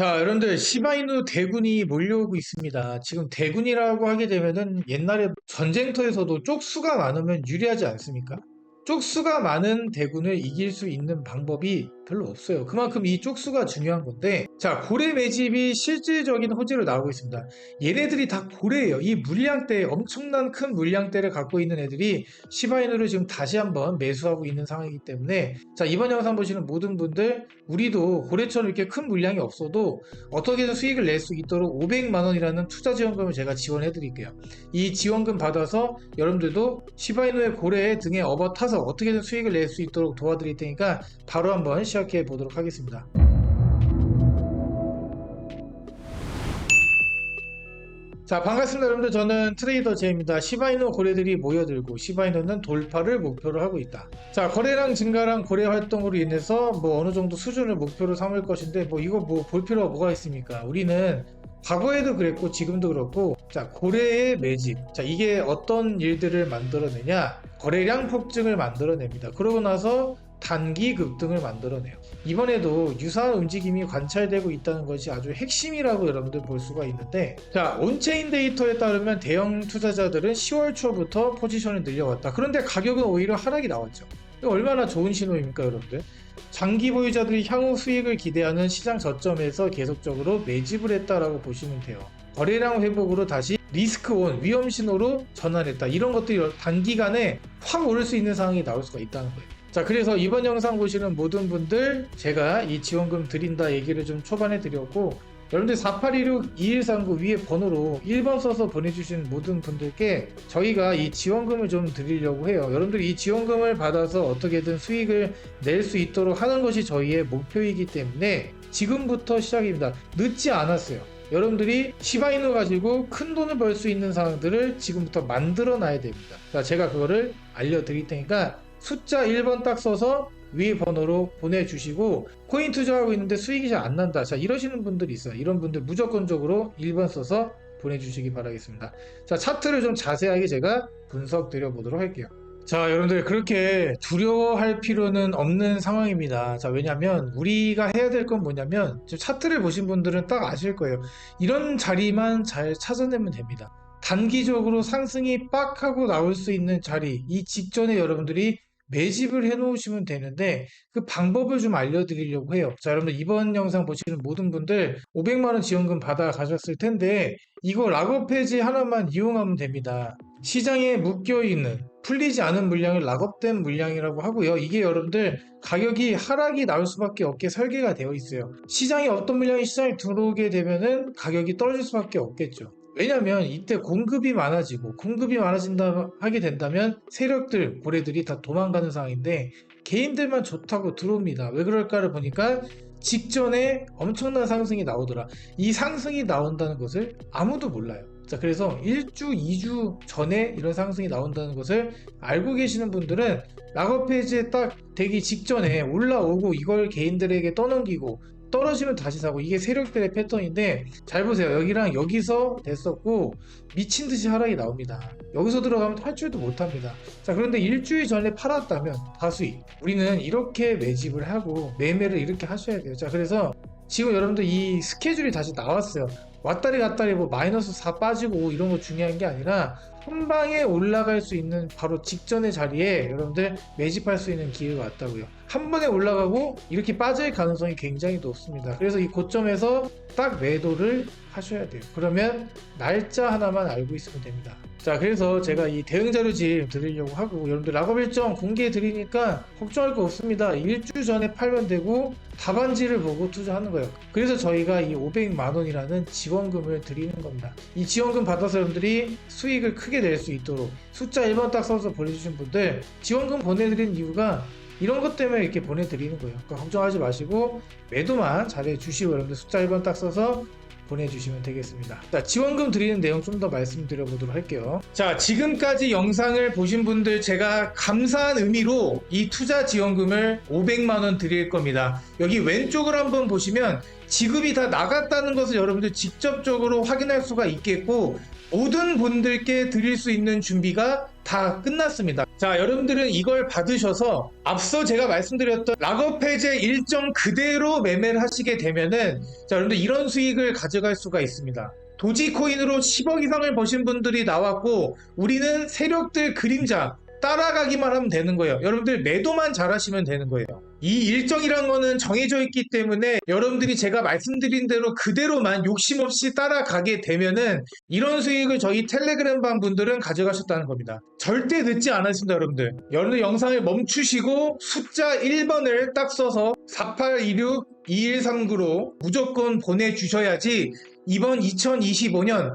자, 여러분들 시바이누 대군이 몰려오고 있습니다. 지금 대군이라고 하게 되면은 옛날에 전쟁터에서도 쪽수가 많으면 유리하지 않습니까? 쪽수가 많은 대군을 이길 수 있는 방법이 별로 없어요. 그만큼 이 쪽수가 중요한 건데, 자, 고래 매집이 실질적인 호재로 나오고 있습니다. 얘네들이 다 고래예요. 이 물량대, 엄청난 큰 물량대를 갖고 있는 애들이 시바이누를 지금 다시 한번 매수하고 있는 상황이기 때문에, 자, 이번 영상 보시는 모든 분들, 우리도 고래처럼 이렇게 큰 물량이 없어도 어떻게든 수익을 낼 수 있도록 500만 원이라는 투자 지원금을 제가 지원해 드릴게요. 이 지원금 받아서 여러분들도 시바이누의 고래 등에 업어 타서 어떻게든 수익을 낼 수 있도록 도와드릴 테니까 바로 한번 시작 해 보도록 하겠습니다. 자 반갑습니다 여러분들. 저는 트레이더 제입니다. 시바이누 고래들이 모여들고 시바이누는 돌파를 목표로 하고 있다. 자 거래량 증가랑 거래 활동으로 인해서 뭐 어느 정도 수준을 목표로 삼을 것인데 뭐 이거 뭐 볼 필요가 뭐가 있습니까? 우리는 과거에도 그랬고 지금도 그렇고 자 고래의 매집. 자 이게 어떤 일들을 만들어내냐? 거래량 폭증을 만들어냅니다. 그러고 나서 단기 급등을 만들어내요. 이번에도 유사한 움직임이 관찰되고 있다는 것이 아주 핵심이라고 여러분들 볼 수가 있는데 자 온체인 데이터에 따르면 대형 투자자들은 10월 초부터 포지션을 늘려왔다. 그런데 가격은 오히려 하락이 나왔죠. 얼마나 좋은 신호입니까 여러분들? 장기 보유자들이 향후 수익을 기대하는 시장 저점에서 계속적으로 매집을 했다라고 보시면 돼요. 거래량 회복으로 다시 리스크 온 위험 신호로 전환했다. 이런 것들이 단기간에 확 오를 수 있는 상황이 나올 수가 있다는 거예요 자 그래서 이번 영상 보시는 모든 분들 제가 이 지원금 드린다 얘기를 좀 초반에 드렸고 여러분들 4816-2139 위에 번호로 1번 써서 보내주신 모든 분들께 저희가 이 지원금을 좀 드리려고 해요. 여러분들이 이 지원금을 받아서 어떻게든 수익을 낼 수 있도록 하는 것이 저희의 목표이기 때문에 지금부터 시작입니다. 늦지 않았어요. 여러분들이 시바이누 가지고 큰 돈을 벌 수 있는 상황들을 지금부터 만들어 놔야 됩니다. 자 제가 그거를 알려드릴 테니까 숫자 1번 딱 써서 위 번호로 보내주시고 코인 투자하고 있는데 수익이 잘 안 난다. 자 이러시는 분들이 있어요. 이런 분들 무조건적으로 1번 써서 보내주시기 바라겠습니다. 자 차트를 좀 자세하게 제가 분석 드려보도록 할게요. 자 여러분들 그렇게 두려워할 필요는 없는 상황입니다. 자 왜냐면 우리가 해야 될 건 뭐냐면 지금 차트를 보신 분들은 딱 아실 거예요. 이런 자리만 잘 찾아내면 됩니다. 단기적으로 상승이 빡 하고 나올 수 있는 자리 이 직전에 여러분들이 매집을 해 놓으시면 되는데 그 방법을 좀 알려드리려고 해요. 자, 여러분들 이번 영상 보시는 모든 분들 500만원 지원금 받아 가셨을 텐데 이거 락업 해지 하나만 이용하면 됩니다. 시장에 묶여있는 풀리지 않은 물량을 락업된 물량이라고 하고요. 이게 여러분들 가격이 하락이 나올 수밖에 없게 설계가 되어 있어요. 시장에 어떤 물량이 시장에 들어오게 되면은 가격이 떨어질 수밖에 없겠죠. 왜냐면 이때 공급이 많아지고 공급이 많아진다 하게 된다면 세력들 고래들이 다 도망가는 상황인데 개인들만 좋다고 들어옵니다. 왜 그럴까를 보니까 직전에 엄청난 상승이 나오더라. 이 상승이 나온다는 것을 아무도 몰라요. 자 그래서 1주 2주 전에 이런 상승이 나온다는 것을 알고 계시는 분들은 락업 페이지에 딱 되기 직전에 올라오고 이걸 개인들에게 떠넘기고 떨어지면 다시 사고 이게 세력들의 패턴인데 잘 보세요. 여기랑 여기서 됐었고 미친 듯이 하락이 나옵니다. 여기서 들어가면 탈출도 못합니다. 자 그런데 일주일 전에 팔았다면 다수익 우리는 이렇게 매집을 하고 매매를 이렇게 하셔야 돼요. 자 그래서 지금 여러분들 이 스케줄이 다시 나왔어요. 왔다리 갔다리 뭐 마이너스 4 빠지고 이런 거 중요한 게 아니라 한 방에 올라갈 수 있는 바로 직전의 자리에 여러분들 매집할 수 있는 기회가 왔다고요. 한 번에 올라가고 이렇게 빠질 가능성이 굉장히 높습니다. 그래서 이 고점에서 딱 매도를 하셔야 돼요. 그러면 날짜 하나만 알고 있으면 됩니다. 자, 그래서 제가 이 대응 자료집 드리려고 하고 여러분들 락업 일정 공개해 드리니까 걱정할 거 없습니다. 일주 전에 팔면 되고 답안지를 보고 투자하는 거예요. 그래서 저희가 이 500만 원이라는 지원금을 드리는 겁니다. 이 지원금 받아서 여러분들이 수익을 크게 낼 수 있도록 숫자 1번 딱 써서 보내주신 분들 지원금 보내드린 이유가 이런 것 때문에 이렇게 보내드리는 거예요. 그러니까 걱정하지 마시고 매도만 잘해 주시고 여러분들 숫자 1번 딱 써서 보내주시면 되겠습니다. 자, 지원금 드리는 내용 좀 더 말씀드려 보도록 할게요. 자, 지금까지 영상을 보신 분들 제가 감사한 의미로 이 투자 지원금을 500만원 드릴 겁니다. 여기 왼쪽을 한번 보시면 지급이 다 나갔다는 것을 여러분들 직접적으로 확인할 수가 있겠고 모든 분들께 드릴 수 있는 준비가 다 끝났습니다. 자, 여러분들은 이걸 받으셔서 앞서 제가 말씀드렸던 락업 해제 일정 그대로 매매를 하시게 되면은 자, 여러분들 이런 수익을 가져갈 수가 있습니다. 도지코인으로 10억 이상을 버신 분들이 나왔고 우리는 세력들 그림자 따라가기만 하면 되는 거예요. 여러분들 매도만 잘하시면 되는 거예요. 이 일정이란 거는 정해져 있기 때문에 여러분들이 제가 말씀드린 대로 그대로만 욕심 없이 따라가게 되면은 이런 수익을 저희 텔레그램 방 분들은 가져가셨다는 겁니다. 절대 늦지 않았습니다, 여러분들. 여러분들 영상을 멈추시고 숫자 1번을 딱 써서 4826 2139로 무조건 보내주셔야지 이번 2025년,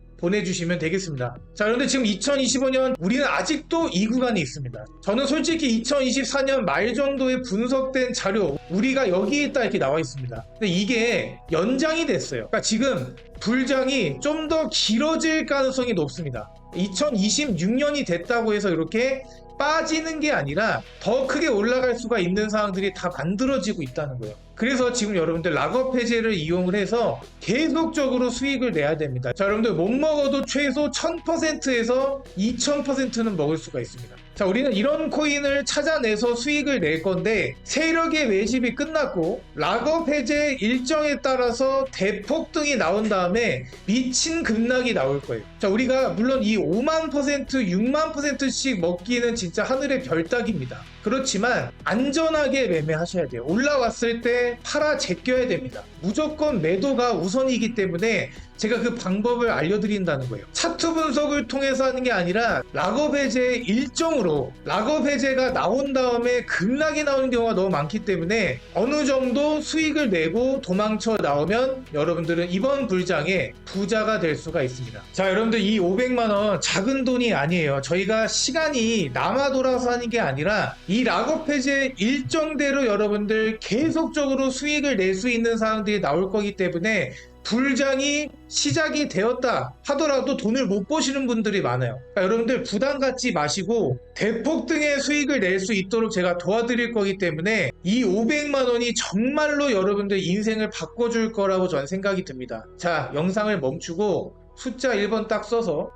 보내주시면 되겠습니다. 자, 그런데 지금 2025년 우리는 아직도 이 구간에 있습니다. 저는 솔직히 2024년 말 정도에 분석된 자료 우리가 여기에 있다 이렇게 나와 있습니다. 근데 이게 연장이 됐어요. 그러니까 지금 불장이 좀 더 길어질 가능성이 높습니다. 2026년이 됐다고 해서 이렇게 빠지는 게 아니라 더 크게 올라갈 수가 있는 상황들이 다 만들어지고 있다는 거예요. 그래서 지금 여러분들 락업 해제를 이용을 해서 계속적으로 수익을 내야 됩니다. 자, 여러분들 못 먹어도 최소 1000%에서 2000%는 먹을 수가 있습니다. 자, 우리는 이런 코인을 찾아내서 수익을 낼 건데 세력의 매집이 끝났고 락업 해제 일정에 따라서 대폭등이 나온 다음에 미친 급락이 나올 거예요. 자, 우리가 물론 이 5만 퍼센트, 6만 퍼센트씩 먹기는 진짜 하늘의 별 따기입니다. 그렇지만 안전하게 매매하셔야 돼요. 올라왔을 때 팔아 제껴야 됩니다. 무조건 매도가 우선이기 때문에 제가 그 방법을 알려드린다는 거예요. 차트 분석을 통해서 하는 게 아니라 락업 해제 일정으로 락업 해제가 나온 다음에 급락이 나오는 경우가 너무 많기 때문에 어느 정도 수익을 내고 도망쳐 나오면 여러분들은 이번 불장에 부자가 될 수가 있습니다. 자, 여러분들 이 500만 원 작은 돈이 아니에요. 저희가 시간이 남아 돌아서 하는 게 아니라 이 락업 해제 일정대로 여러분들 계속적으로 수익을 낼 수 있는 상황들이 나올 거기 때문에 불장이 시작이 되었다 하더라도 돈을 못 버시는 분들이 많아요. 그러니까 여러분들 부담 갖지 마시고 대폭 등의 수익을 낼 수 있도록 제가 도와드릴 거기 때문에 이 500만 원이 정말로 여러분들 인생을 바꿔줄 거라고 저는 생각이 듭니다. 자, 영상을 멈추고 숫자 1번 딱 써서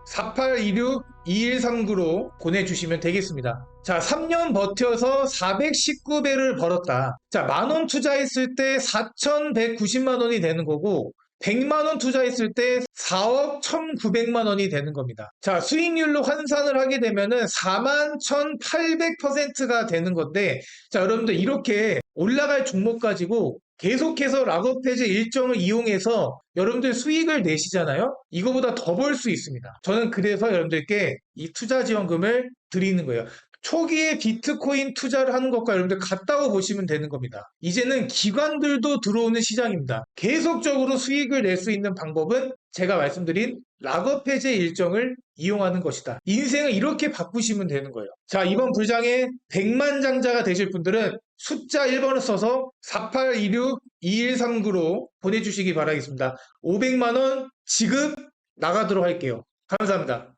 4826-2139로 보내주시면 되겠습니다. 자, 3년 버텨서 419배를 벌었다. 자, 만원 투자했을 때 4,190만 원이 되는 거고, 100만 원 투자했을 때 4억 1,900만 원이 되는 겁니다. 자, 수익률로 환산을 하게 되면은 4만 1,800%가 되는 건데, 자, 여러분들 이렇게 올라갈 종목 가지고 계속해서 락업 해제 일정을 이용해서 여러분들 수익을 내시잖아요? 이거보다 더 벌 수 있습니다. 저는 그래서 여러분들께 이 투자 지원금을 드리는 거예요. 초기에 비트코인 투자를 하는 것과 여러분들 같다고 보시면 되는 겁니다. 이제는 기관들도 들어오는 시장입니다. 계속적으로 수익을 낼 수 있는 방법은 제가 말씀드린 락업 해제 일정을 이용하는 것이다. 인생을 이렇게 바꾸시면 되는 거예요. 자, 이번 불장에 100만 장자가 되실 분들은 숫자 1번을 써서 4826-2139로 보내주시기 바라겠습니다. 500만원 지급 나가도록 할게요. 감사합니다.